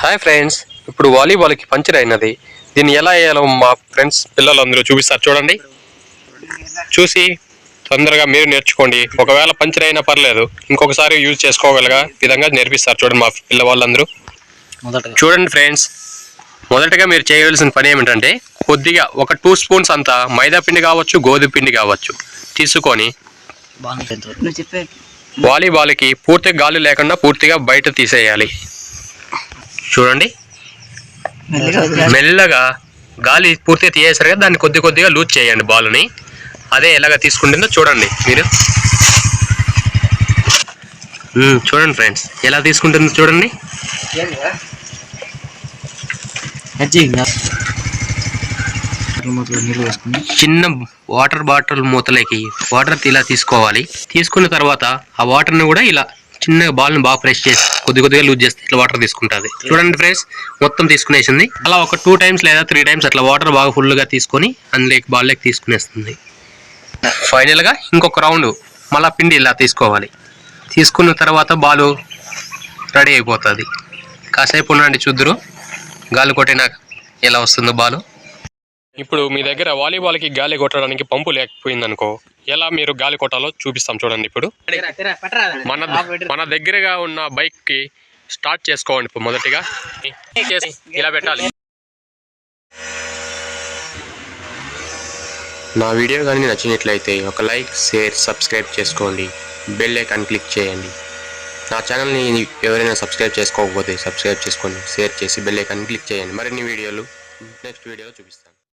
Hi friends ఇప్పుడు వాలీబాల్కి puncture అయినది. దీన్ని ఎలా వేయాలో మా ఫ్రెండ్స్ పిల్లలందరూ చూపిస్తారు చూడండి. చూసి తొందరగా మీరు నేర్చుకోండి. ఒకవేళ పంచర్ అయినా పర్లేదు ఇంకొకసారి యూజ్ చేసుకోగలగా విధంగా నేర్పిస్తారు చూడండి మా పిల్ల వాళ్ళందరూ మొదటగా. చూడండి ఫ్రెండ్స్ మొదటగా మీరు చేయవలసిన పని ఏమిటంటే కొద్దిగా ఒక టూ స్పూన్స్ అంతా మైదా పిండి కావచ్చు గోధుమ పిండి కావచ్చు తీసుకొని వాలీబాల్కి పూర్తిగా గాలి లేకుండా పూర్తిగా బయట తీసేయాలి. చూడండి. మెల్లిగా. గాలి పూర్తిగా తీయేసరి కదా దాన్ని కొద్ది కొద్దిగా లూజ్ చేయండి బాల్ని. అదే ఎలాగ తీసుకుంటుందో చూడండి మీరు. చూడండి ఫ్రెండ్స్ ఎలా తీసుకుంటుందో చూడండి. చిన్న వాటర్ బాటిల్ మూతలోకి వాటర్ ఇలా తీసుకోవాలి. తీసుకున్న తర్వాత ఆ వాటర్ని కూడా ఇలా చిన్నగా బాల్ని బాగా ప్రెస్ చేసి కొద్ది కొద్దిగా లూజ్ చేస్తే ఇట్లా వాటర్ తీసుకుంటుంది. చూడండి ఫ్రెండ్స్ మొత్తం తీసుకునేసింది. అలా ఒక టూ టైమ్స్ లేదా త్రీ టైమ్స్ అట్లా వాటర్ బాగా ఫుల్గా తీసుకొని అందులోకి బాల్లోకి తీసుకునేస్తుంది. ఫైనల్గా ఇంకొక రౌండ్ మళ్ళా పిండి ఇలా తీసుకోవాలి. తీసుకున్న తర్వాత బాలు రెడీ అయిపోతుంది. కాసేపు ఉండండి చూద్దరు. గాలి కొట్టినాక ఎలా వస్తుందో బాలు ఇప్పుడు మీ దగ్గర వాలీబాల్కి గాలి కొట్టడానికి పంపు లేకపోయింది అనుకో ఎలా మీరు గాలి కొట్టాలో చూపిస్తాం చూడండి ఇప్పుడు. మన మన దగ్గరగా ఉన్న బైక్కి స్టార్ట్ చేసుకోండి ఇప్పుడు మొదటిగా. ఇలా పెట్టాలి. నా వీడియో కానీ నచ్చినట్లయితే ఒక లైక్ షేర్ సబ్స్క్రైబ్ చేసుకోండి. బెల్ ఐకాన్ క్లిక్ చేయండి. నా ఛానల్ని ఎవరైనా సబ్స్క్రైబ్ చేసుకోకపోతే సబ్స్క్రైబ్ చేసుకోండి షేర్ చేసి బెల్ ఐకాన్ క్లిక్ చేయండి. మరిన్ని వీడియోలు నెక్స్ట్ వీడియోలో చూపిస్తాను.